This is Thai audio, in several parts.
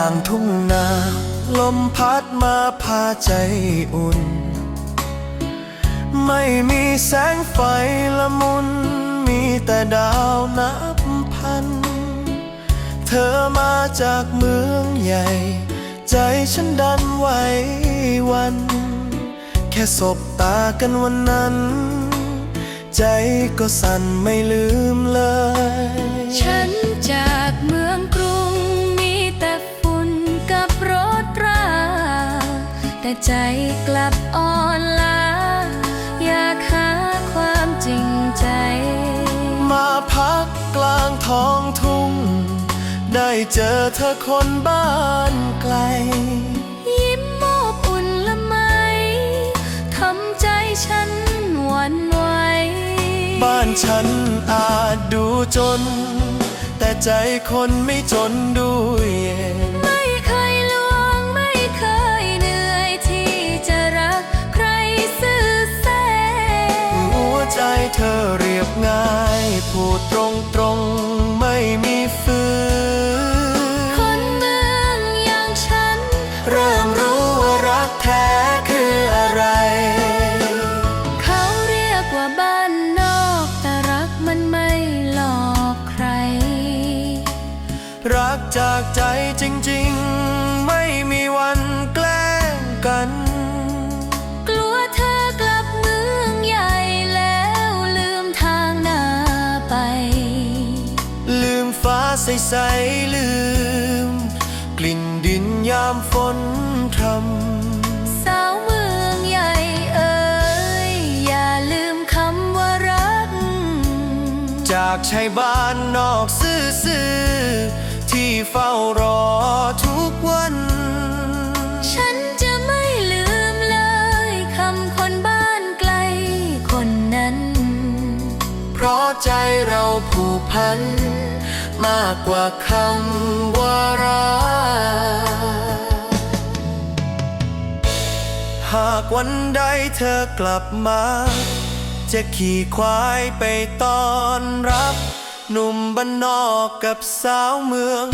างทุ่งนา ลมพัดมาพาใจอุ่น ไม่มีแสงไฟละมุน มีแต่ดาวนับพัน เธอมาจากเมืองใหญ่ ใจฉันดันไหววัน แค่สบตากันวันนั้น ใจก็สั่นไม่ลืมเลย ฉันจากเมือง ใจกลับอ่อนล้าอยากหาความจริงใจ มาพักกลางท้องทุ่ง ได้เจอเธอคนบ้านไกล ยิ้มมอบอุ่นละไมทำใจฉันหวันไหวบ้านฉันอาจดูจน แต่ใจคนไม่จนด้วย รักจากใจจริงๆ ไม่มีวันแกล้งกัน กลัวเธอกลับเมืองใหญ่แล้วลืมทางหน้าไป ลืมฟ้าใสๆลืม กลิ่นดินยามฝนทสาวเมืองใหญ่เอ่ยอย่าลืมคำว่ารักำจากชายบ้านนอกซื่อๆ ผูกพัน มากกว่าคำว่ารักหากวันใดเธอกลับมา จะขี่ควายไปต้อนรับ หนุ่มบ้านนอกกับสาวเมือง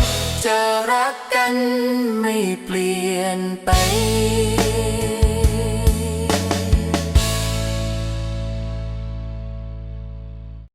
จะรักกันไม่เปลี่ยนไป